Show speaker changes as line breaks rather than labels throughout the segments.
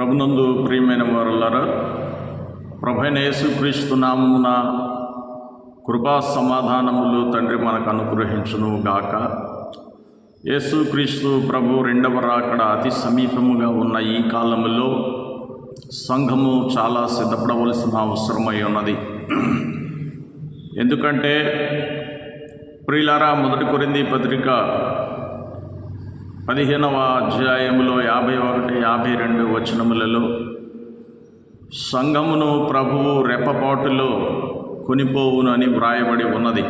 ప్రభునందు ప్రియమైన వారులారా ప్రభైన యేసుక్రీస్తు నామమున కృపా సమాధానములు తండ్రి మనకు అనుగ్రహించును గాక. యేసుక్రీస్తు ప్రభు రెండవ రాకడ అతి సమీపముగా ఉన్న ఈ కాలములో సంఘము చాలా సిద్ధపడవలసిన అవసరమై ఉన్నది. ఎందుకంటే ప్రియులారా మొదటి కొరింది పత్రిక పదిహేనవ అధ్యాయములో యాభై ఒకటి యాభై రెండు వచనములలో సంఘమును ప్రభువు రెప్పపాటులో కొనిపోవును అని వ్రాయబడి ఉన్నది.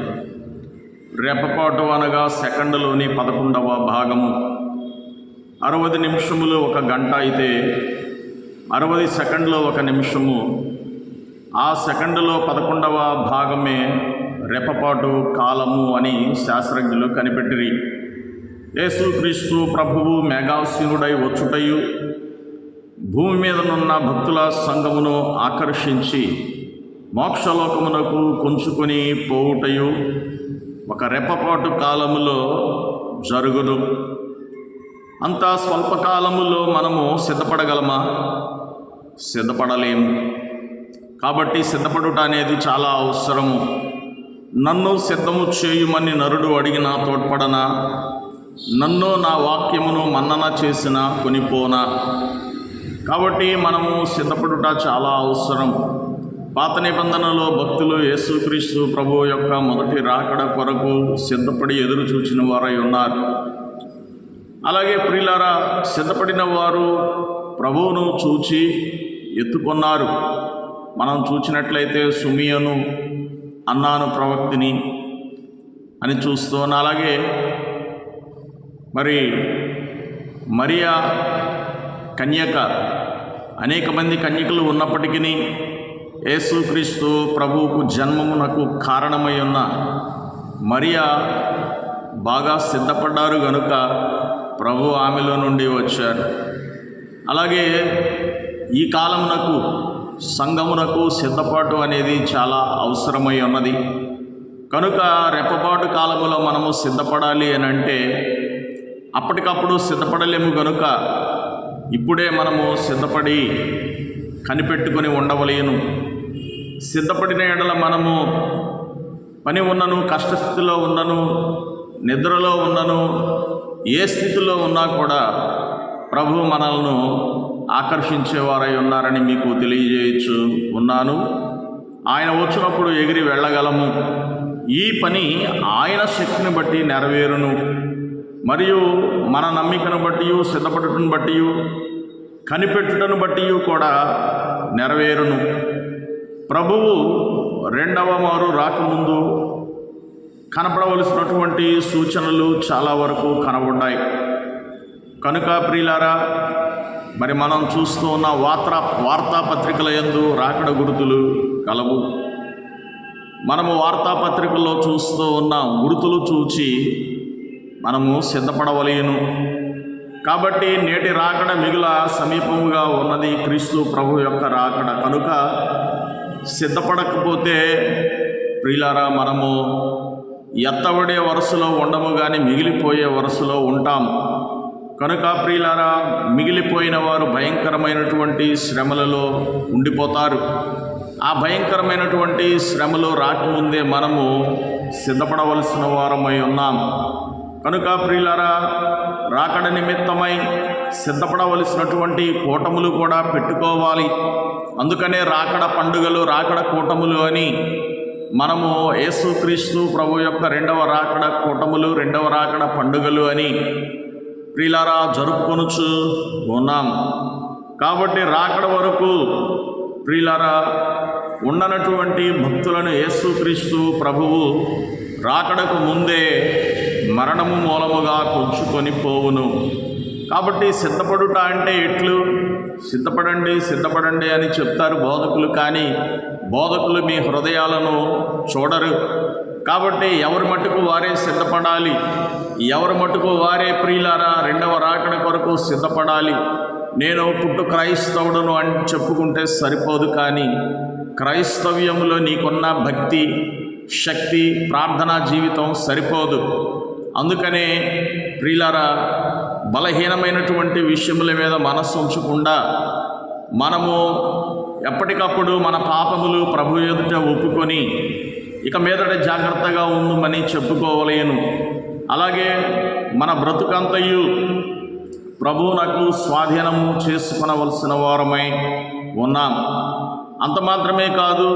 రెప్పపాటు అనగా సెకండ్లోని పదకొండవ భాగము. అరవది నిమిషములు ఒక గంట అయితే అరవది సెకండ్లో ఒక నిమిషము. ఆ సెకండ్లో పదకొండవ భాగమే రెప్పపాటు కాలము అని శాస్త్రజ్ఞులు కనిపెట్టిరి. యేసుక్రీస్తు ప్రభువు మేఘాసీనుడై వచ్చుటయు భూమి మీదనున్న భక్తుల సంఘమును ఆకర్షించి మోక్షలోకమునకు కొంచుకొని పోవుటయు ఒక రెప్పపాటు కాలములో జరుగును. అంత స్వల్పకాలములో మనము సిద్ధపడగలమా? సిద్ధపడలేము. కాబట్టి సిద్ధపడుట అనేది చాలా అవసరము. నన్ను సిద్ధము చేయుమని నరుడు అడిగినా తోడ్పడనా? నన్ను నా వాక్యమును మన్నన చేసిన కొనిపోనా? కాబట్టి మనము సిద్ధపడుట చాలా అవసరం. పాత నిబంధనలో భక్తులు యేసుక్రీస్తు ప్రభు యొక్క మొదటి రాకడ కొరకు సిద్ధపడి ఎదురు చూచిన వారై ఉన్నారు. అలాగే ప్రిలారా సిద్ధపడిన వారు ప్రభువును చూచి ఎత్తుకొన్నారు. మనం చూచినట్లయితే సుమియను అన్నాను ప్రవక్తిని అని చూస్తూ అలాగే మరి మరియా కన్యక. అనేక మంది కన్యకలు ఉన్నప్పటికీ యేసుక్రీస్తు ప్రభువుకు జన్మమునకు కారణమై ఉన్న మరియా బాగా సిద్ధపడ్డారు గనుక ప్రభు ఆమెలో నుండి వచ్చారు అలాగే ఈ కాలమునకు సంఘమునకు సిద్ధపాటు అనేది చాలా అవసరమై ఉన్నది. కనుక రెప్పపాటు కాలములో మనము సిద్ధపడాలి అని అంటే అప్పటికప్పుడు సిద్ధపడలేము గనుక ఇప్పుడే మనము సిద్ధపడి కనిపెట్టుకొని ఉండవలేను. సిద్ధపడిన ఎడల మనము పని ఉన్నను కష్టస్థితిలో ఉన్నను నిద్రలో ఉన్నను ఏ స్థితిలో ఉన్నా కూడా ప్రభు మనల్ని ఆకర్షించేవారై ఉన్నారని మీకు తెలియజేయచ్చు ఉన్నాను. ఆయన వచ్చినప్పుడు ఎగిరి వెళ్ళగలము. ఈ పని ఆయన శక్తిని బట్టి నెరవేరును. మరియు మన నమ్మికను బట్టి సిద్ధపడటను బట్టి కనిపెట్టుటను బట్టి కూడా నెరవేరును. ప్రభువు రెండవ మారు రాకముందు కనపడవలసినటువంటి సూచనలు చాలా వరకు కనబడ్డాయి. కనుక ప్రియులారా మరి మనం చూస్తూ ఉన్న వార్తా వార్తాపత్రికల యందు రాకడ గుర్తులు కలవు. మనము వార్తాపత్రికల్లో చూస్తూ ఉన్న గుర్తులు చూచి మనము సిద్ధపడవలేను. కాబట్టి నేటి రాకడ మిగుల సమీపముగా ఉన్నది క్రీస్తు ప్రభు యొక్క రాకడ. కనుక సిద్ధపడకపోతే ప్రియులారా మనము ఎత్తబడే వరుసలో ఉండము కానీ మిగిలిపోయే వరుసలో ఉంటాం. కనుక ప్రియులారా మిగిలిపోయిన వారు భయంకరమైనటువంటి శ్రమలలో ఉండిపోతారు. ఆ భయంకరమైనటువంటి శ్రమలో రాకముందే మనము సిద్ధపడవలసిన వారమై ఉన్నాం. కనుక ప్రియులారా రాకడ నిమిత్తమై సిద్ధపడవలసినటువంటి కూటములు కూడా పెట్టుకోవాలి. అందుకనే రాకడ పండుగలు రాకడ కూటములు అని మనము యేసుక్రీస్తు ప్రభు యొక్క రెండవ రాకడ కూటములు రెండవ రాకడ పండుగలు అని ప్రియులారా జరుపుకొనుచు ఉన్నాం. కాబట్టి రాకడ వరకు ప్రియులారా ఉండనటువంటి భక్తులను యేసుక్రీస్తు ప్రభువు రాకడకు ముందే మరణము మూలముగా కొంచుకొని పోవును. కాబట్టి సిద్ధపడుట అంటే ఎట్లు? సిద్ధపడండి సిద్ధపడండి అని చెప్తారు బోధకులు కానీ బోధకులు మీ హృదయాలను చూడరు. కాబట్టి ఎవరి మటుకు వారే సిద్ధపడాలి? ఎవరి మటుకు వారే ప్రియులారా రెండవ రాకడ కొరకు సిద్ధపడాలి? నేను పుట్టు క్రైస్తవుడును అని చెప్పుకుంటే సరిపోదు కానీ క్రైస్తవ్యంలో నీకున్న భక్తి శక్తి ప్రార్థనా జీవితం సరిపోదు. అందుకనే ప్రియులారా బలహీనమైనటువంటి విషయముల మీద మనస్సు ఉంచకుండా మనము ఎప్పటికప్పుడు మన పాపములు ప్రభు ఎదుట ఒప్పుకొని ఇక మీదట జాగ్రత్తగా ఉందమని చెప్పుకోవలేను. అలాగే మన బ్రతుకంతయు ప్రభువునకు స్వాధీనము చేసుకునవలసిన వారమై ఉన్నాం. అంత మాత్రమే కాదు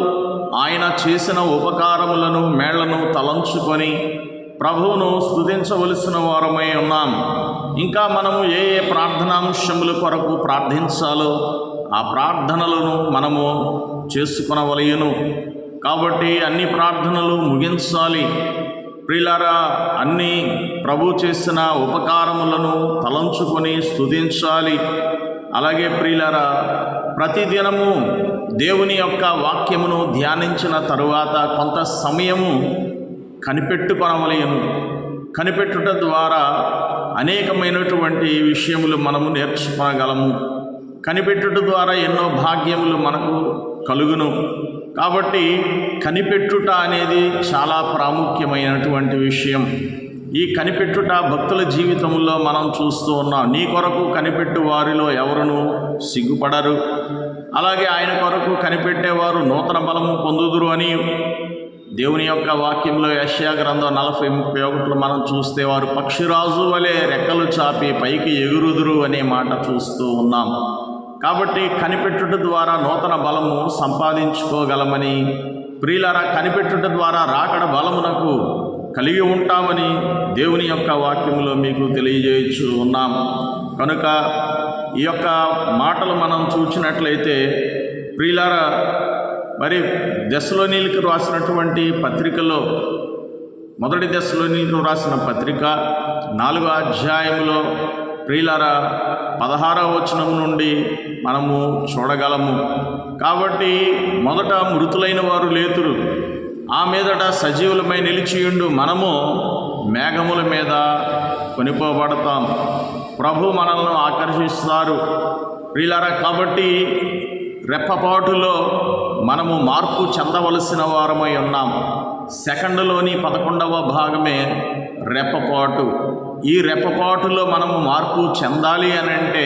ఆయన చేసిన ఉపకారములను మేళ్ళను తలంచుకొని ప్రభువును స్థుతించవలసిన వారమై ఉన్నాం. ఇంకా మనము ఏ ఏ ప్రార్థనాంశముల కొరకు ప్రార్థించాలో ఆ ప్రార్థనలను మనము చేసుకునవలయను. కాబట్టి అన్ని ప్రార్థనలు ముగించాలి. ప్రిలరా అన్ని ప్రభు చేసిన ఉపకారములను తలంచుకొని స్థుతించాలి అలాగే ప్రియులారా ప్రతిదినము దేవుని యొక్క వాక్యమును ధ్యానించిన తరువాత కొంత సమయము కనిపెట్టుకొనవలయను కనిపెట్టుట ద్వారా అనేకమైనటువంటి విషయములు మనము నేర్చుకోగలము కనిపెట్టుట ద్వారా ఎన్నో భాగ్యములు మనకు కలుగును. కాబట్టి కనిపెట్టుట అనేది చాలా ప్రాముఖ్యమైనటువంటి విషయం. ఈ కనిపెట్టుట భక్తుల జీవితంలో మనం చూస్తూ ఉన్నాం. నీ కొరకు కనిపెట్టు వారిలో ఎవరును సిగ్గుపడరు. అలాగే ఆయన కొరకు కనిపెట్టేవారు నూతన బలము పొందుదురు అని దేవుని యొక్క వాక్యంలో యశ్యా గ్రంథం నలభై ముప్పై ఒకటిలో మనం చూస్తే వారు పక్షిరాజు వలె రెక్కలు చాపి పైకి ఎగురుదురు అనే మాట చూస్తూ ఉన్నాం. కాబట్టి కనిపెట్టుట ద్వారా నూతన బలము సంపాదించుకోగలమని ప్రియులరా కనిపెట్టుట ద్వారా రాకడ బలమునకు కలిగి ఉంటామని దేవుని యొక్క వాక్యంలో మీకు తెలియజేయచ్చు ఉన్నాం. కనుక ఈ యొక్క మాటలు మనం చూసినట్లయితే ప్రియులారా మరి దశలోనీలకు రాసినటువంటి పత్రికలో మొదటి దశలోనీలకు రాసిన పత్రిక నాలుగో అధ్యాయంలో ప్రియులర పదహారవ వచనం నుండి మనము చూడగలము. కాబట్టి మొదట మృతులైన వారు లేతురు. ఆ మీదట సజీవులమై నిలిచియుండు మనము మేఘముల మీద కొనిపోబడతాం. ప్రభు మనల్ని ఆకర్షిస్తారు. ప్రియులారా కాబట్టి రెప్పపాటులో మనము మార్పు చెందవలసిన వారమై ఉన్నాం. సెకండ్లోని పదకొండవ భాగమే రెప్పపాటు. ఈ రెప్పపాటులో మనము మార్పు చెందాలి అని అంటే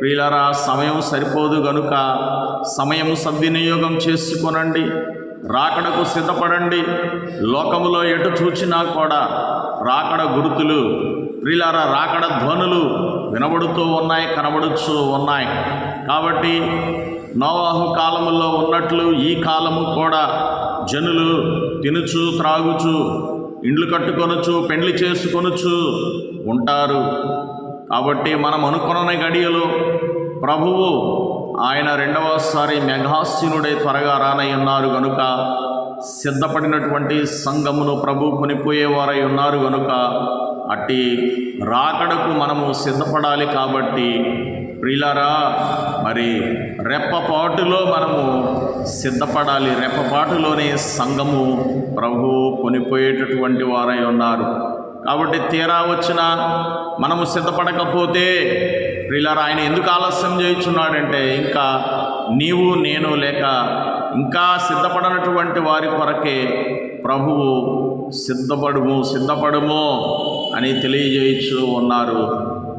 ప్రియులరా సమయం సరిపోదు గనుక సమయం సద్వినియోగం చేసుకొనండి. రాకడకు సిద్ధపడండి. లోకములో ఎటు చూచినా కూడా రాకడ గుర్తులు ప్రిలార రాకడ ధ్వనులు వినబడుతూ ఉన్నాయి కనబడుతూ ఉన్నాయి. కాబట్టి నోవాహు కాలములో ఉన్నట్లు ఈ కాలము కూడా జనులు తినుచు త్రాగుచు ఇండ్లు కట్టుకొనొచ్చు పెండ్లి చేసుకొనొచ్చు ఉంటారు. కాబట్టి మనం అనుకున్న గడియలో ప్రభువు ఆయన రెండవసారి మెఘాసీనుడై త్వరగా రానై ఉన్నారు గనుక సిద్ధపడినటువంటి సంఘమును ప్రభు కొనిపోయేవారై ఉన్నారు గనుక అట్టి రాకడకు మనము సిద్ధపడాలి కాబట్టి ప్రియులారా మరి రెప్పపాటులో మనము సిద్ధపడాలి. రెప్పపాటులోనే సంఘము ప్రభు కొనిపోయేటటువంటి వారై ఉన్నారు. కాబట్టి తీరా వచ్చిన మనము సిద్ధపడకపోతే ప్రియులారా ఆయన ఎందుకు ఆలస్యం చేయుచున్నాడంటే ఇంకా నీవు నేను లేక ఇంకా సిద్ధపడనటువంటి వారి కొరకే ప్రభువు సిద్ధపడుము సిద్ధపడుము అని తెలియజేయచ్చు ఉన్నారు.